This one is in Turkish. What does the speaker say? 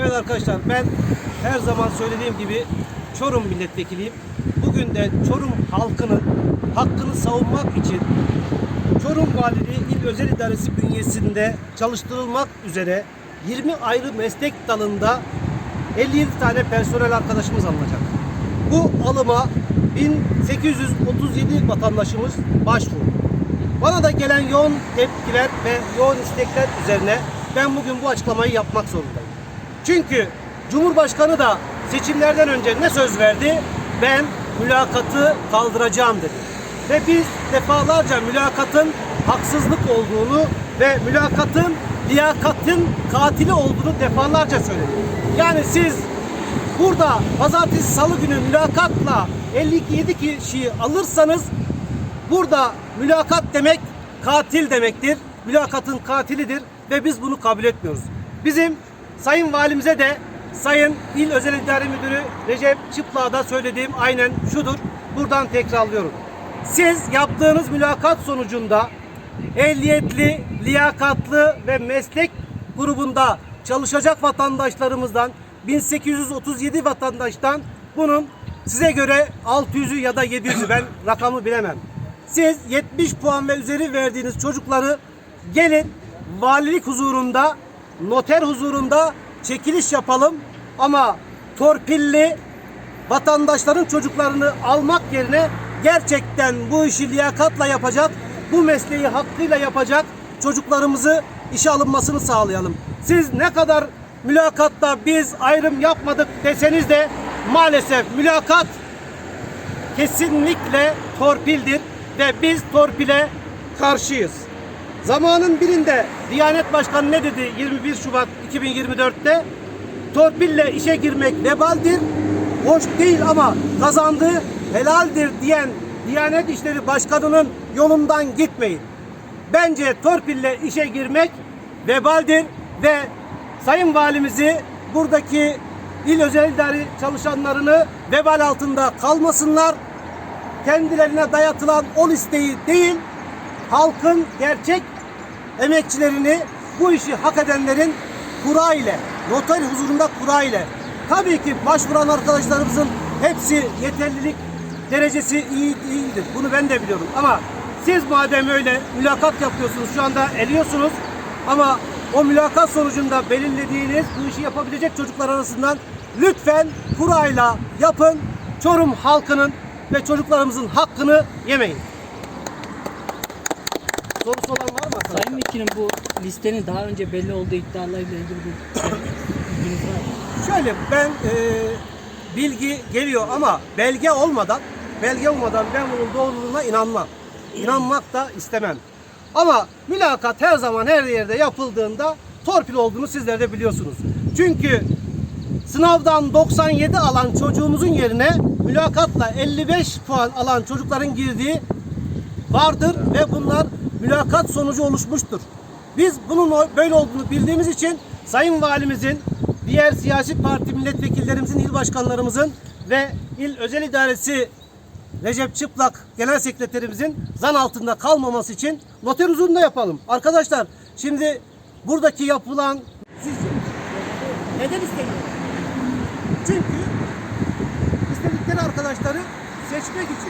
Evet arkadaşlar ben her zaman söylediğim gibi Çorum milletvekiliyim. Bugün de Çorum halkının hakkını savunmak için Çorum Valiliği İl Özel İdaresi bünyesinde çalıştırılmak üzere 20 ayrı meslek dalında 57 tane personel arkadaşımız alınacak. Bu alıma 1837 vatandaşımız başvurdu. Bana da gelen yoğun tepkiler ve yoğun istekler üzerine ben bugün bu açıklamayı yapmak zorundayım. Çünkü Cumhurbaşkanı da seçimlerden önce ne söz verdi? Ben mülakatı kaldıracağım dedi. Ve biz defalarca mülakatın haksızlık olduğunu ve mülakatın liyakatın katili olduğunu defalarca söyledik. Yani siz burada pazartesi salı günü mülakatla 57 kişiyi alırsanız Burada mülakat demek katil demektir. Mülakatın katilidir ve biz bunu kabul etmiyoruz. Bizim Sayın Valimize de Sayın İl Özel İdare Müdürü Recep Çıplak'a da söylediğim aynen şudur. Buradan tekrarlıyorum. Siz yaptığınız mülakat sonucunda ehliyetli, liyakatlı ve meslek grubunda çalışacak vatandaşlarımızdan 1837 vatandaştan bunun size göre 600'ü ya da 700'ü ben rakamı bilemem. Siz 70 puan ve üzeri verdiğiniz çocukları gelin valilik huzurunda, noter huzurunda çekiliş yapalım ama torpilli vatandaşların çocuklarını almak yerine gerçekten bu işi liyakatla yapacak, bu mesleği hakkıyla yapacak çocuklarımızı işe alınmasını sağlayalım. Siz ne kadar mülakatta biz ayrım yapmadık deseniz de maalesef mülakat kesinlikle torpildir ve biz torpile karşıyız. Zamanın birinde Diyanet Başkanı ne dedi 21 Şubat 2024'te? Torpille işe girmek vebaldir, hoş değil ama kazandığı helaldir diyen Diyanet İşleri Başkanı'nın yolundan gitmeyin. Bence torpille işe girmek vebaldir ve Sayın Valimizi buradaki il özel idare çalışanlarını vebal altında kalmasınlar. Kendilerine dayatılan o listeyi değil, halkın gerçek emekçilerini bu işi hak edenlerin kura ile, noter huzurunda kura ile. Tabii ki başvuran arkadaşlarımızın hepsi yeterlilik derecesi iyi değildir. Bunu ben de biliyorum. Ama siz madem öyle mülakat yapıyorsunuz, şu anda eliyorsunuz ama o mülakat sonucunda belirlediğiniz bu işi yapabilecek çocuklar arasından lütfen kurayla yapın. Çorum halkının ve çocuklarımızın hakkını yemeyin. Sorusu olan var mı? arkadaşlar? Sayın Vekilim bu listenin daha önce belli olduğu iddialarla ilgili bir bilginiz var mı? Şöyle ben e, bilgi geliyor ama belge olmadan belge olmadan ben bunun doğruluğuna inanmam. İnanmak da istemem. Ama mülakat her zaman her yerde yapıldığında torpil olduğunu sizler de biliyorsunuz. Çünkü sınavdan 97 alan çocuğumuzun yerine mülakatla 55 puan alan çocukların girdiği vardır ve bunlar mülakat sonucu oluşmuştur. Biz bunun böyle olduğunu bildiğimiz için Sayın Valimizin, diğer siyasi parti milletvekillerimizin, il başkanlarımızın ve il özel idaresi Recep Çıplak genel sekreterimizin zan altında kalmaması için noter huzurunda yapalım. Arkadaşlar şimdi buradaki yapılan sizce neden istemiyor? Çünkü istedikleri arkadaşları seçmek için